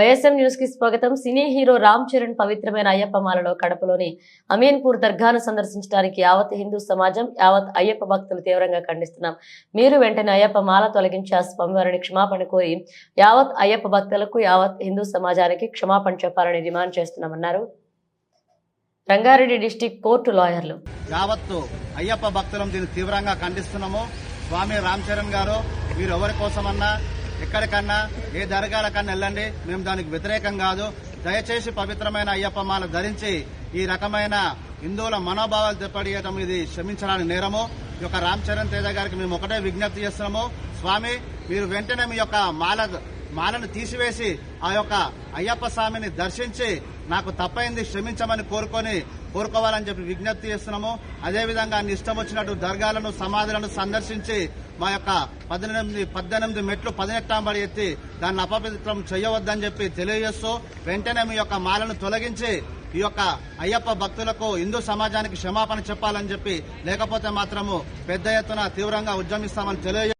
YSM న్యూస్కి స్వాగతం. Cine hero Ram Charan పవిత్రమైన అయ్యప్ప మాలలో కడపలోని అమీన్పూర్ దర్గాను సందర్శించడానికి యావత్ హిందూ సమాజం యావత్ అయ్యప్ప భక్తులు తీవ్రంగా ఖండిస్తున్నాం. మీరు వెంటనే అయ్యప్ప మాల తొలగించి ఆ స్వామివారిని క్షమాపణ కోరి యావత్ అయ్యప్ప భక్తులకు యావత్ హిందూ సమాజానికి క్షమాపణ చెప్పాలని డిమాండ్ చేస్తున్నామన్నారు. రంగారెడ్డి డిస్టిక్ కోర్టు లాయర్లు. యావత్తు అయ్యప్ప భక్తులం దీన్ని తీవ్రంగా ఖండిస్తున్నాము. స్వామి రామ్ చరణ్ గారు మీరు ఎవరి కోసమన్నా ఎక్కడికన్నా ఏ దర్గాలకన్నా వెళ్ళండి. మేము దానికి వ్యతిరేకం కాదు. దయచేసి పవిత్రమైన అయ్యప్ప మాల ధరించి ఈ రకమైన హిందువుల మనోభావాలు తెప్పడియటం ఇది క్షమించడానికి నేరము. ఈ యొక్క రామ్ చరణ్ తేజ గారికి మేము ఒకటే విజ్ఞప్తి చేస్తున్నాము. స్వామి మీరు వెంటనే మీ యొక్క మాల మాలను తీసివేసి ఆ యొక్క అయ్యప్ప స్వామిని దర్శించి నాకు తప్పైంది క్షమించమని కోరుకొని కోరుకోవాలని చెప్పి విజ్ఞప్తి చేస్తున్నాము. అదేవిధంగా అన్ని ఇష్టం వచ్చినట్టు దర్గాలను సమాధులను సందర్శించి మా యొక్క పద్దెనిమిది పద్దెనిమిది మెట్లు పదినెట్టాంబడి ఎత్తి దాన్ని అపవిత్రం చేయవద్దని చెప్పి తెలియజేస్తూ వెంటనే మీ యొక్క మాలను తొలగించి ఈ యొక్క అయ్యప్ప భక్తులకు హిందూ సమాజానికి క్షమాపణ చెప్పాలని చెప్పి లేకపోతే మాత్రము పెద్ద ఎత్తున తీవ్రంగా ఉద్యమిస్తామని తెలియజే